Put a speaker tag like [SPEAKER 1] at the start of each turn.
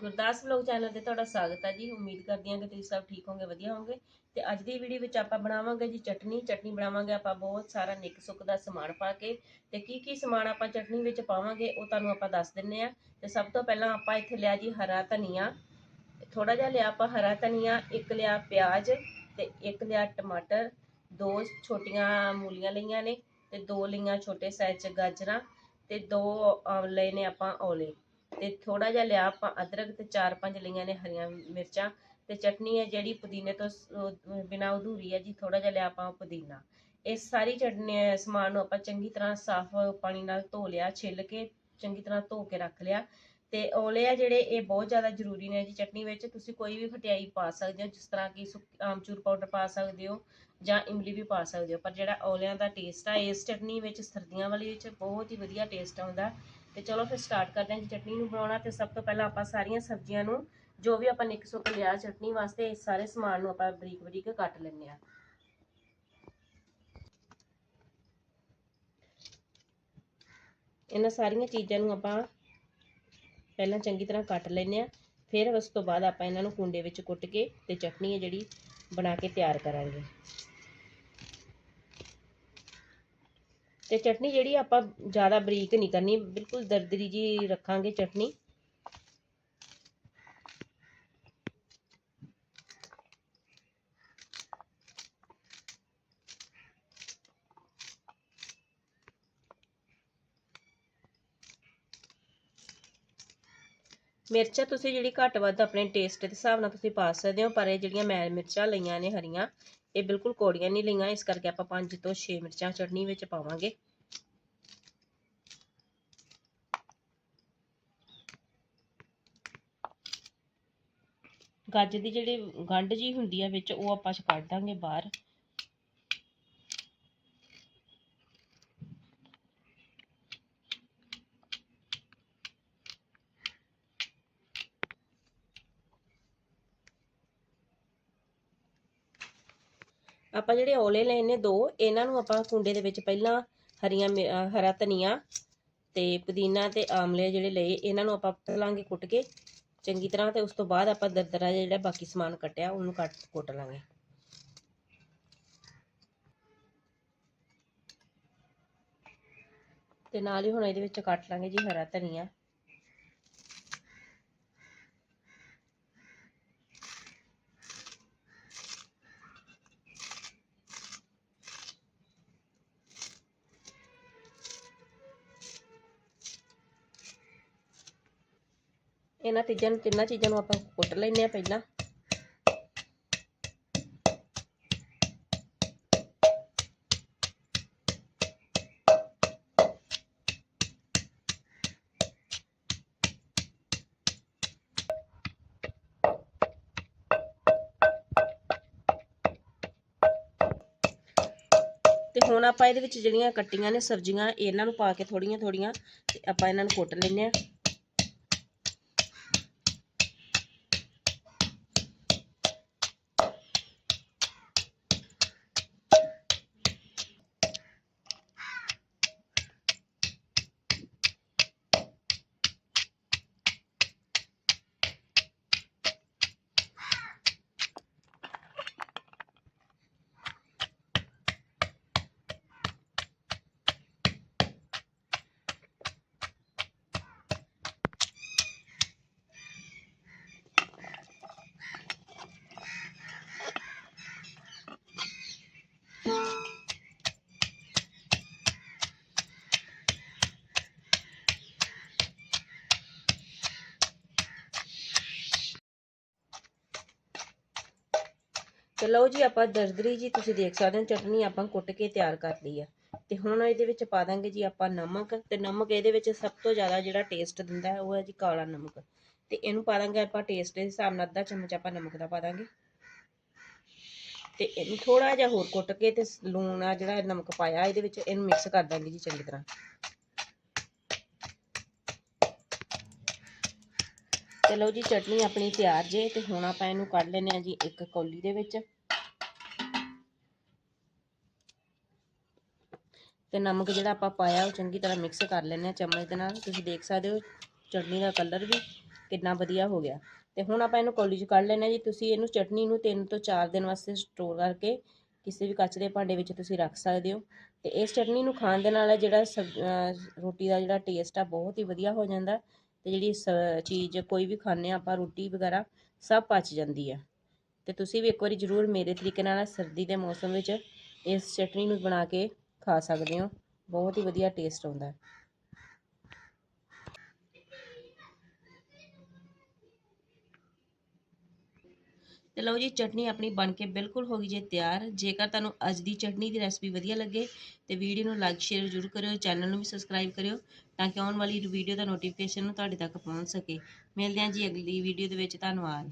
[SPEAKER 1] Gurdas vlog channel ਤੇ ਤੁਹਾਡਾ ਸਵਾਗਤ ਹੈ ਜੀ। ਉਮੀਦ ਕਰਦੀ ਹਾਂ ਕਿ ਤੁਸੀਂ ਸਭ ਠੀਕ ਹੋਵੋਗੇ, ਵਧੀਆ ਹੋਵੋਗੇ। ਤੇ ਅੱਜ ਦੀ ਵੀਡੀਓ ਵਿੱਚ ਆਪਾਂ ਬਣਾਵਾਂਗੇ ਜੀ ਚਟਨੀ। ਚਟਨੀ ਬਣਾਵਾਂਗੇ ਆਪਾਂ ਬਹੁਤ ਸਾਰਾ ਨਿੱਕ ਸੁੱਕ ਦਾ ਸਮਾਨ ਪਾ ਕੇ। ਤੇ ਕੀ ਕੀ ਸਮਾਨ ਆਪਾਂ ਚਟਨੀ ਵਿੱਚ ਪਾਵਾਂਗੇ ਉਹ ਤੁਹਾਨੂੰ ਆਪਾਂ ਦੱਸ ਦਿੰਨੇ ਆ। ਤੇ ਸਭ ਤੋਂ ਪਹਿਲਾਂ ਆਪਾਂ ਇੱਥੇ ਲਿਆ ਜੀ ਹਰਾ ਧਨੀਆ। ਥੋੜਾ ਜਿਹਾ ਲਿਆ ਆਪਾਂ ਹਰਾ ਧਨੀਆ, ਇੱਕ ਲਿਆ ਪਿਆਜ਼ ਤੇ ਇੱਕ ਲਿਆ ਟਮਾਟਰ। ਦੋ ਛੋਟੀਆਂ ਮੂਲੀਆਂ ਲਈਆਂ ਨੇ ਤੇ ਦੋ ਲਈਆਂ ਛੋਟੇ ਸਾਈਜ਼ ਚ ਗਾਜਰਾਂ ਤੇ ਦੋ ਲਏ ਨੇ ਆਪਾਂ ਔਲੇ। ਤੇ ਥੋੜਾ ਜਿਹਾ ਲਿਆ ਆਪਾਂ ਅਦਰਕ ਤੇ ਚਾਰ ਪੰਜ ਲਈਆਂ ਨੇ ਹਰੀਆਂ ਮਿਰਚਾਂ ਤੇ ਚਟਨੀ ਹੈ ਜਿਹੜੀ ਪੁਦੀਨੇ ਤੋਂ ਬਿਨਾ ਅਧੂਰੀ ਹੈ ਜੀ ਥੋੜਾ ਜਿਹਾ ਲਿਆ ਆਪਾਂ ਪੁਦੀਨਾ। ਇਸ ਸਾਰੀ ਚਟਨੀ ਸਮਾਨ ਨੂੰ ਆਪਾਂ ਚੰਗੀ ਤਰ੍ਹਾਂ ਸਾਫ਼ ਪਾਣੀ ਨਾਲ ਧੋ ਲਿਆ, ਛਿੱਲ ਕੇ ਚੰਗੀ ਤਰ੍ਹਾਂ ਧੋ ਕੇ ਰੱਖ ਲਿਆ। ਤੇ ਔਲੇ ਆ ਜਿਹੜੇ, ਇਹ ਬਹੁਤ ਜ਼ਿਆਦਾ ਜ਼ਰੂਰੀ ਨੇ ਜੀ ਚਟਨੀ ਵਿੱਚ। ਤੁਸੀਂ ਕੋਈ ਵੀ ਖਟਿਆਈ ਪਾ ਸਕਦੇ ਹੋ, ਜਿਸ ਤਰ੍ਹਾਂ ਕਿ ਸੁੱਕ- ਆਮਚੂਰ ਪਾਊਡਰ ਪਾ ਸਕਦੇ ਹੋ ਜਾਂ ਇਮਲੀ ਵੀ ਪਾ ਸਕਦੇ ਹੋ। ਪਰ ਜਿਹੜਾ ਔਲਿਆਂ ਦਾ ਟੇਸਟ ਆ, ਇਸ ਚਟਨੀ ਵਿੱਚ ਸਰਦੀਆਂ ਵਾਲੀ ਵਿੱਚ ਬਹੁਤ ਹੀ ਵਧੀਆ ਟੇਸਟ ਆਉਂਦਾ। ਤੇ ਚਲੋ ਫਿਰ ਸਟਾਰਟ ਕਰਦੇ ਹਾਂ ਜੀ ਚਟਨੀ ਨੂੰ ਬਣਾਉਣਾ ਤੇ ਸਭ ਤੋਂ ਪਹਿਲਾਂ ਆਪਾਂ ਸਾਰੀਆਂ ਸਬਜ਼ੀਆਂ ਨੂੰ ਜੋ ਵੀ ਆਪਾਂ ਨਿੱਕ ਸੁੱਕ ਲਿਆ ਚਟਨੀ ਵਾਸਤੇ ਇਸ ਸਾਰੇ ਸਮਾਨ ਨੂੰ ਆਪਾਂ ਬਰੀਕ ਬਰੀਕ ਕੱਟ ਲੈਂਦੇ ਆ ਇਹਨਾਂ ਸਾਰੀਆਂ ਚੀਜ਼ਾਂ ਨੂੰ ਆਪਾਂ ਪਹਿਲਾਂ ਚੰਗੀ ਤਰ੍ਹਾਂ ਕੱਟ ਲੈਂਦੇ ਆ ਫਿਰ ਉਸ ਤੋਂ ਬਾਅਦ ਆਪਾਂ ਇਹਨਾਂ ਨੂੰ ਕੁੰਡੇ ਵਿੱਚ ਕੁੱਟ ਕੇ ਤੇ ਚਟਨੀ ਹੈ ਜਿਹੜੀ ਬਣਾ ਕੇ ਤਿਆਰ ਕਰਾਂਗੇ। ਤੇ ਚਟਨੀ ਜਿਹੜੀ ਆਪਾਂ ਜ਼ਿਆਦਾ ਬਰੀਕ ਨਹੀਂ ਕਰਨੀ, ਬਿਲਕੁਲ ਦਰਦਰੀ ਜੀ ਰੱਖਾਂਗੇ ਚਟਨੀ। ਮਿਰਚਾਂ ਤੁਸੀਂ ਜਿਹੜੀ ਘੱਟ ਵੱਧ ਆਪਣੇ ਟੇਸਟ ਦੇ ਹਿਸਾਬ ਨਾਲ ਤੁਸੀਂ ਪਾ ਸਕਦੇ ਹੋ, ਪਰ ਇਹ ਜਿਹੜੀਆਂ ਮੈਂ ਮਿਰਚਾਂ ਲਈਆਂ ਨੇ ਹਰੀਆਂ ਇਹ ਬਿਲਕੁਲ ਕੋੜੀਆਂ ਨਹੀਂ ਲਈਆਂ, ਇਸ ਕਰਕੇ ਆਪਾਂ 5 ਤੋਂ 6 ਮਿਰਚਾਂ ਚਟਨੀ ਵਿੱਚ ਪਾਵਾਂਗੇ। ਗੱਜ ਦੀ ਜਿਹੜੀ ਗੰਢ ਜੀ ਹੁੰਦੀ ਆ ਵਿੱਚ, ਉਹ ਆਪਾਂ ਕੱਢ ਦਾਂਗੇ ਬਾਹਰ। ਆਪਾਂ ਜਿਹੜੇ ਔਲੇ ਲਏ ਨੇ ਦੋ, ਇਹਨਾਂ ਨੂੰ ਆਪਾਂ ਕੁੰਡੇ ਦੇ ਵਿੱਚ ਪਹਿਲਾਂ ਹਰੀਆਂ ਮਿ- ਹਰਾ ਧਨੀਆ ਤੇ ਪੁਦੀਨਾ ਤੇ ਆਮਲੇ ਜਿਹੜੇ ਲਏ, ਇਹਨਾਂ ਨੂੰ ਆਪਾਂ ਲਾਂਗੇ ਕੁੱਟ ਕੇ, ਚੰਗੀ ਤਰ੍ਹਾਂ ਤੇ ਉਸ ਤੋਂ ਬਾਅਦ ਆਪਾਂ ਦਰਦਰਾ ਜਿਹੜਾ ਬਾਕੀ ਸਮਾਨ ਕੱਟਿਆ, ਉਹਨੂੰ ਕੱਟ ਕੁੱਟ ਲਾਂਗੇ। ਤੇ ਨਾਲ ਹੀ ਹੁਣ ਇਹਦੇ ਵਿੱਚ ਕੱਟ ਲਾਂਗੇ ਜੀ ਹਰਾ ਧਨੀਆ। ਇਹਨਾਂ ਤੀਜਾਂ ਨੂੰ, ਤਿੰਨਾਂ ਚੀਜ਼ਾਂ ਨੂੰ ਆਪਾਂ ਕੁੱਟ ਲੈਂਦੇ ਆ ਪਹਿਲਾਂ। ਤੇ ਹੁਣ ਆਪਾਂ ਇਹਦੇ ਵਿੱਚ ਜਿਹੜੀਆਂ ਕੱਟੀਆਂ ਨੇ ਸਬਜ਼ੀਆਂ, ਇਹਨਾਂ ਨੂੰ ਪਾ ਕੇ ਥੋੜੀਆਂ ਥੋੜੀਆਂ ਤੇ ਆਪਾਂ ਇਹਨਾਂ ਨੂੰ ਕੁੱਟ ਲੈਂਦੇ ਆ ਤੇ ਲਓ ਜੀ, ਆਪਾਂ ਦਰਦਰੀ ਜੀ, ਤੁਸੀਂ ਦੇਖ ਸਕਦੇ ਹੋ, ਚਟਨੀ ਆਪਾਂ ਕੁੱਟ ਕੇ ਤਿਆਰ ਕਰ ਲਈ ਆ। ਤੇ ਹੁਣ ਇਹਦੇ ਵਿੱਚ ਪਾ ਦਾਂਗੇ ਜੀ ਆਪਾਂ ਨਮਕ, ਤੇ ਨਮਕ ਇਹਦੇ ਵਿੱਚ ਸਭ ਤੋਂ ਜ਼ਿਆਦਾ ਜਿਹੜਾ ਟੇਸਟ ਦਿੰਦਾ ਹੈ, ਉਹ ਹੈ ਜੀ ਕਾਲਾ ਨਮਕ। ਤੇ ਇਹਨੂੰ ਪਾ ਦਾਂਗੇ ਆਪਾਂ ਟੇਸਟ ਦੇ ਹਿਸਾਬ ਨਾਲ, ਅੱਧਾ ਚਮਚ ਆਪਾਂ ਨਮਕ ਦਾ ਪਾ ਦਾਂਗੇ। ਤੇ ਇਹਨੂੰ ਥੋੜਾ ਜਿਹਾ ਹੋਰ ਕੁੱਟ ਕੇ ਤੇ ਲੂਣ ਆ ਜਿਹੜਾ ਨਮਕ ਪਾਇਆ, ਇਹਦੇ ਵਿੱਚ ਇਹਨੂੰ ਮਿਕਸ ਕਰ ਦਾਂਗੇ ਜੀ ਚੰਗੀ ਤਰ੍ਹਾਂ। ਤੇ ਲਓ ਜੀ, ਚਟਨੀ ਆਪਣੀ ਤਿਆਰ ਜੇ, ਤੇ ਹੁਣ ਆਪਾਂ ਇਹਨੂੰ ਕੱਢ ਲੈਨੇ ਆ ਜੀ ਇੱਕ ਕੌਲੀ ਦੇ ਵਿੱਚ। ਤੇ ਨਮਕ ਜਿਹੜਾ ਆਪਾਂ ਪਾਇਆ, ਉਹ ਚੰਗੀ ਤਰ੍ਹਾਂ ਮਿਕਸ ਕਰ ਲੈਂਦੇ ਆ ਚਮਚ ਦੇ ਨਾਲ। ਤੁਸੀਂ ਦੇਖ ਸਕਦੇ ਹੋ, ਚਟਨੀ ਦਾ ਕਲਰ ਵੀ ਕਿੰਨਾ ਵਧੀਆ ਹੋ ਗਿਆ। ਤੇ ਹੁਣ ਆਪਾਂ ਇਹਨੂੰ ਕੌਲੀ 'ਚ ਕੱਢ ਲੈਣਾ ਜੀ। ਤੁਸੀਂ ਇਹਨੂੰ ਚਟਨੀ ਨੂੰ 3 ਤੋਂ 4 ਦਿਨ ਵਾਸਤੇ ਸਟੋਰ ਕਰਕੇ ਕਿਸੇ ਵੀ ਕੱਚ ਦੇ ਭਾਂਡੇ ਵਿੱਚ ਤੁਸੀਂ ਰੱਖ ਸਕਦੇ ਹੋ। ਤੇ ਇਸ ਚਟਨੀ ਨੂੰ ਖਾਣ ਦੇ ਨਾਲ ਜਿਹੜਾ ਸਬ- ਰੋਟੀ ਦਾ ਜਿਹੜਾ ਟੇਸਟ ਆ ਬਹੁਤ ਹੀ ਵਧੀਆ ਹੋ ਜਾਂਦਾ। ਤੇ ਜਿਹੜੀ ਸ- ਚੀਜ਼ ਕੋਈ ਵੀ ਖਾਂਦੇ ਆ ਆਪਾਂ, ਰੋਟੀ ਵਗੈਰਾ, ਸਭ ਪਚ ਜਾਂਦੀ ਆ। ਤੇ ਤੁਸੀਂ ਵੀ ਇੱਕ ਵਾਰੀ ਜ਼ਰੂਰ ਮੇਰੇ ਤਰੀਕੇ ਨਾਲ ਸਰਦੀ ਦੇ ਮੌਸਮ ਵਿੱਚ ਇਸ ਚਟਨੀ ਨੂੰ ਬਣਾ ਕੇ ਖਾ ਸਕਦੇ ਹੋ। ਬਹੁਤ ਹੀ ਵਧੀਆ ਟੇਸਟ ਆਉਂਦਾ ਹੈ। ਤੇ ਲਓ ਜੀ, ਚਟਨੀ ਆਪਣੀ ਬਣ ਕੇ ਬਿਲਕੁਲ ਹੋ ਗਈ ਜੇ ਤਿਆਰ। ਜੇਕਰ ਤੁਹਾਨੂੰ ਅੱਜ ਦੀ ਚਟਨੀ ਦੀ ਰੈਸਪੀ ਵਧੀਆ ਲੱਗੇ ਤੇ ਵੀਡੀਓ ਨੂੰ ਲਾਈਕ ਸ਼ੇਅਰ ਜ਼ਰੂਰ ਕਰਿਓ ਚੈਨਲ ਨੂੰ ਵੀ ਸਬਸਕ੍ਰਾਈਬ ਕਰਿਓ, ਤਾਂ ਕਿ ਆਉਣ ਵਾਲੀ ਵੀਡੀਓ ਦਾ ਨੋਟੀਫਿਕੇਸ਼ਨ ਤੁਹਾਡੇ ਤੱਕ ਪਹੁੰਚ ਸਕੇ। ਮਿਲਦੇ ਹਾਂ ਜੀ ਅਗਲੀ ਵੀਡੀਓ ਦੇ ਵਿੱਚ। ਧੰਨਵਾਦ।